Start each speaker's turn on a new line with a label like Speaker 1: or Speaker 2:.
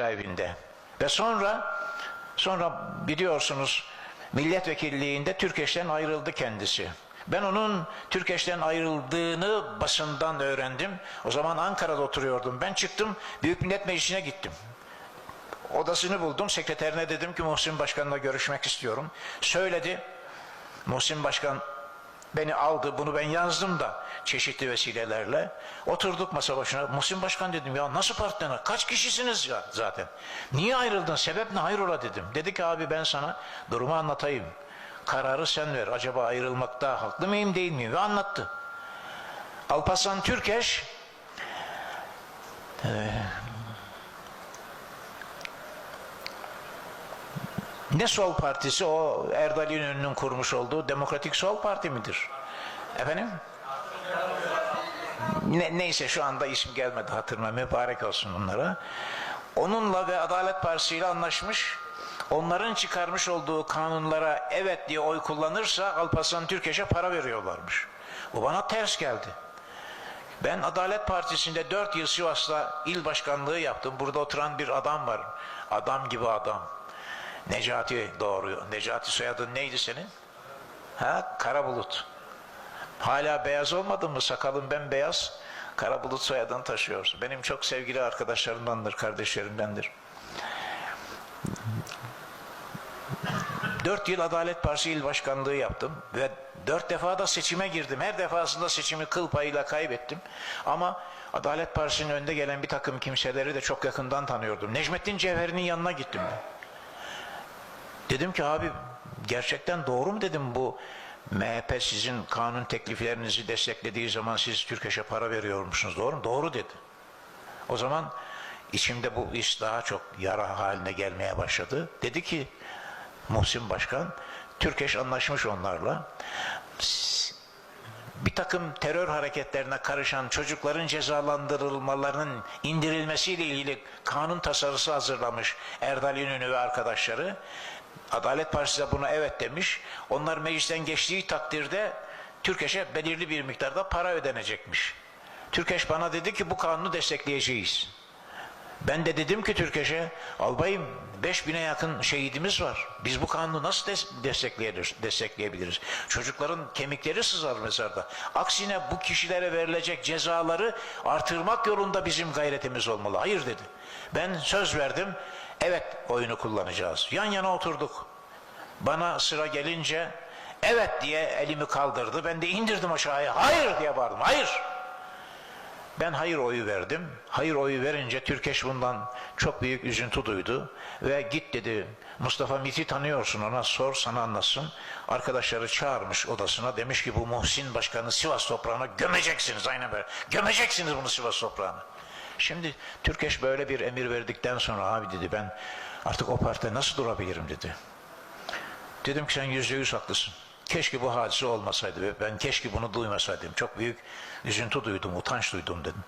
Speaker 1: evinde. Ve sonra sonra biliyorsunuz milletvekilliğinde Türkeş'ten ayrıldı kendisi. Ben onun Türkeş'ten ayrıldığını basından öğrendim. O zaman Ankara'da oturuyordum. Ben çıktım Büyük Millet Meclisi'ne gittim. Odasını buldum. Sekreterine dedim ki Muhsin Başkan'la görüşmek istiyorum. Söyledi. Muhsin Başkan beni aldı. Bunu ben yazdım da çeşitli vesilelerle. Oturduk masa başına. Muhsin Başkan dedim ya nasıl partner? Kaç kişisiniz ya zaten? Niye ayrıldın? Sebep ne? Hayrola dedim. Dedi ki abi ben sana durumu anlatayım. Kararı sen ver. Acaba ayrılmakta haklı mıyım değil miyim? Ve anlattı. Alparslan Türkeş Ne sol partisi o Erdal İnönü'nün kurmuş olduğu Demokratik Sol Parti midir? Efendim? Ne, neyse şu anda isim gelmedi hatırıma mübarek olsun onlara. Onunla ve Adalet Partisi ile anlaşmış. Onların çıkarmış olduğu kanunlara evet diye oy kullanırsa Alparslan Türkeş'e para veriyorlarmış. Bu bana ters geldi. Ben Adalet Partisi'nde 4 yıl Sivas'ta il başkanlığı yaptım. Burada oturan bir adam var. Adam gibi adam. Necati doğru. Necati soyadın neydi senin? Ha? Karabulut. Hala beyaz olmadın mı? Sakalın bembeyaz. Karabulut soyadını taşıyorsun. Benim çok sevgili arkadaşlarımdandır, kardeşlerimdendir. Dört yıl Adalet Partisi il başkanlığı yaptım ve dört defa da seçime girdim. Her defasında seçimi kıl payıyla kaybettim. Ama Adalet Partisi'nin önde gelen bir takım kimseleri de çok yakından tanıyordum. Necmettin Cevher'in yanına gittim ben. Dedim ki abi gerçekten doğru mu dedim bu MHP sizin kanun tekliflerinizi desteklediği zaman siz Türkeş'e para veriyormuşsunuz doğru mu? Doğru dedi. O zaman içimde bu iş daha çok yara haline gelmeye başladı. Dedi ki Muhsin Başkan Türkeş anlaşmış onlarla. Bir takım terör hareketlerine karışan çocukların cezalandırılmalarının indirilmesiyle ilgili kanun tasarısı hazırlamış Erdal İnönü ve arkadaşları. Adalet Partisi de buna evet demiş. Onlar meclisten geçtiği takdirde Türkeş'e belirli bir miktarda para ödenecekmiş. Türkeş bana dedi ki bu kanunu destekleyeceğiz. Ben de dedim ki Türkeş'e albayım 5000'e yakın şehidimiz var. Biz bu kanunu nasıl des- destekleyebiliriz, destekleyebiliriz? Çocukların kemikleri sızar mezarda. Aksine bu kişilere verilecek cezaları artırmak yolunda bizim gayretimiz olmalı. Hayır dedi. Ben söz verdim. Evet oyunu kullanacağız. Yan yana oturduk. Bana sıra gelince evet diye elimi kaldırdı. Ben de indirdim aşağıya. Hayır diye bağırdım. Hayır. Ben hayır oyu verdim. Hayır oyu verince Türkeş bundan çok büyük üzüntü duydu. Ve git dedi Mustafa MİT'i tanıyorsun ona sor sana anlatsın. Arkadaşları çağırmış odasına demiş ki bu Muhsin Başkanı Sivas toprağına gömeceksiniz aynen böyle. Gömeceksiniz bunu Sivas toprağına. Şimdi Türkeş böyle bir emir verdikten sonra abi dedi ben artık o partide nasıl durabilirim dedi. Dedim ki sen yüzde yüz haklısın. Keşke bu hadise olmasaydı ben keşke bunu duymasaydım. Çok büyük üzüntü duydum, utanç duydum dedim.